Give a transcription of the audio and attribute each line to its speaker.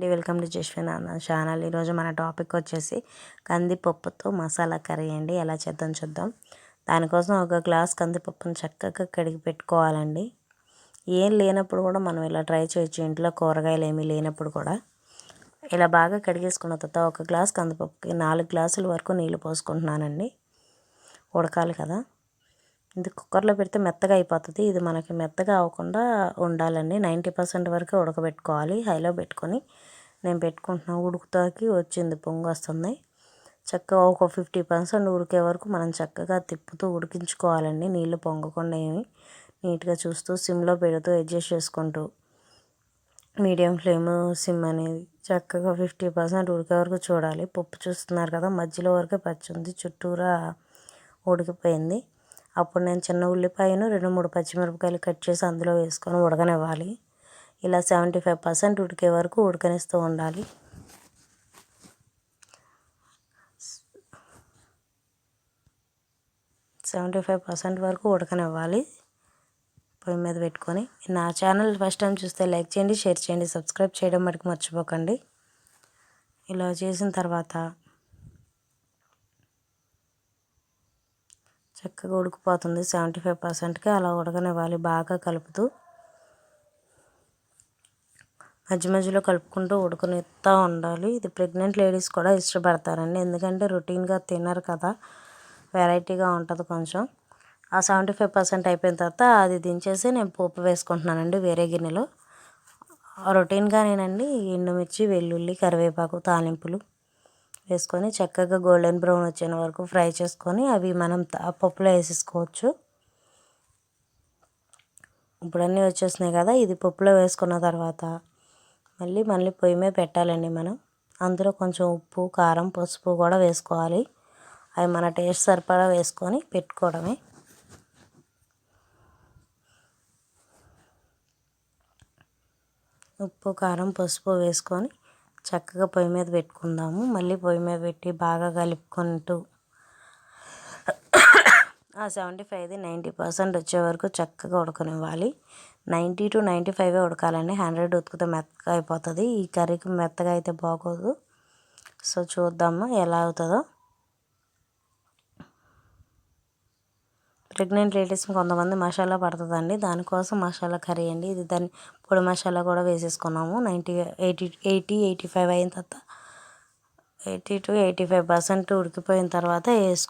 Speaker 1: అండి. Welcome to Jaswin అన్న channel. ఈరోజు మన టాపిక్ వచ్చేసి కందిపప్పుతో మసాలా కర్రీ అండి. ఎలా చేద్దాం చూద్దాం. దానికోసం ఒక గ్లాస్ కందిపప్పును చక్కగా కడిగి పెట్టుకోవాలండి. ఏం లేనప్పుడు కూడా మనం ఇలా ట్రై చేయొచ్చు. ఇంట్లో కూరగాయలు ఏమీ లేనప్పుడు కూడా. ఇలా బాగా కడిగేసుకున్న తర్వాత ఒక గ్లాస్ కందిపప్పుకి నాలుగు గ్లాసుల వరకు నీళ్ళు పోసుకుంటున్నానండి. ఉడకాలి కదా. ఇది కుక్కర్లో పెడితే మెత్తగా అయిపోతుంది. ఇది మనకి మెత్తగా అవ్వకుండా ఉండాలండి. నైంటీ పర్సెంట్ వరకు ఉడకబెట్టుకోవాలి. హైలో పెట్టుకొని నేను పెట్టుకుంటున్నా. ఉడుకుతాకి వచ్చింది పొంగు వస్తుంది. చక్కగా ఒక ఫిఫ్టీ పర్సెంట్ ఉడికే వరకు మనం చక్కగా తిప్పుతూ ఉడికించుకోవాలండి. నీళ్ళు పొంగకుండా ఏమి నీట్గా చూస్తూ సిమ్లో పెడుతూ అడ్జస్ట్ చేసుకుంటూ. మీడియం ఫ్లేమ్ సిమ్ అనేది చక్కగా ఫిఫ్టీ పర్సెంట్ ఉడికే వరకు చూడాలి. పప్పు చూస్తున్నారు కదా మధ్యలో వరకే పచ్చి ఉంది. చుట్టూరా ఉడికిపోయింది. అప్పుడు నేను చిన్న ఉల్లిపాయను రెండు మూడు పచ్చిమిరపకాయలు కట్ చేసి అందులో వేసుకొని ఉడకనివ్వాలి. ఇలా సెవెంటీ ఫైవ్ పర్సెంట్ ఉడికే వరకు ఉడకనిస్తూ ఉండాలి. సెవెంటీ ఫైవ్ పర్సెంట్ వరకు ఉడకనివ్వాలి. పొయ్యి మీద పెట్టుకొని నా ఛానల్ ఫస్ట్ టైం చూస్తే లైక్ చేయండి షేర్ చేయండి సబ్స్క్రైబ్ చేయడం మటుకు మర్చిపోకండి. ఇలా చేసిన తర్వాత చక్కగా ఉడికిపోతుంది. సెవెంటీ ఫైవ్ పర్సెంట్కి అలా ఉడకనివ్వాలి. బాగా కలుపుతూ మధ్య మధ్యలో కలుపుకుంటూ ఉడుకునిస్తూ ఉండాలి. ఇది ప్రెగ్నెంట్ లేడీస్ కూడా ఇష్టపడతారండి. ఎందుకంటే రొటీన్గా తినరు కదా. వెరైటీగా ఉంటుంది కొంచెం. ఆ సెవెంటీ ఫైవ్ పర్సెంట్ అయిపోయిన తర్వాత అది దించేసి నేను పోపు వేసుకుంటున్నానండి వేరే గిన్నెలో. రొటీన్గా నేనండి ఎండుమిర్చి వెల్లుల్లి కరివేపాకు తాలింపులు. వేసుకొని చక్కగా గోల్డెన్ బ్రౌన్ వచ్చేంత వరకు ఫ్రై చేసుకొని అవి మనం పప్పులో వేసేసుకోవచ్చు. ఇప్పుడు అన్నీ వచ్చేసినాయి కదా ఇది పప్పులో వేసుకున్న తర్వాత మళ్ళీ మళ్ళీ పొయ్యి మీద పెట్టాలండి మనం. అందులో కొంచెం ఉప్పు కారం పసుపు కూడా వేసుకోవాలి. అవి మన టేస్ట్ సరిపడా వేసుకొని పెట్టుకోవడమే. ఉప్పు కారం పసుపు వేసుకొని చక్కగా పొయ్యి మీద పెట్టుకుందాము. మళ్ళీ పొయ్యి మీద పెట్టి బాగా కలుపుకుంటూ ఆ సెవెంటీ ఫైవ్ది నైంటీ పర్సెంట్ వచ్చే వరకు చక్కగా ఉడకనివ్వాలి. నైంటీ టు నైంటీ ఫైవ్ ఉడకాలండి. హండ్రెడ్ ఉతికితే మెత్తగా అయిపోతుంది. ఈ కర్రీకి మెత్తగా అయితే బాగోదు. సో చూద్దాము ఎలా అవుతుందో. ప్రెగ్నెంట్ లేడీస్కి కొంతమంది మసాలా పడుతుందండి. దానికోసం మసాలా కర్రీ అండి. ఇది దాన్ని పొడి మసాలా కూడా వేసేసుకున్నాము. Ninety eighty eighty eighty five అయిన తర్వాత eighty to eighty five percent ఉడికిపోయిన తర్వాత వేసుకో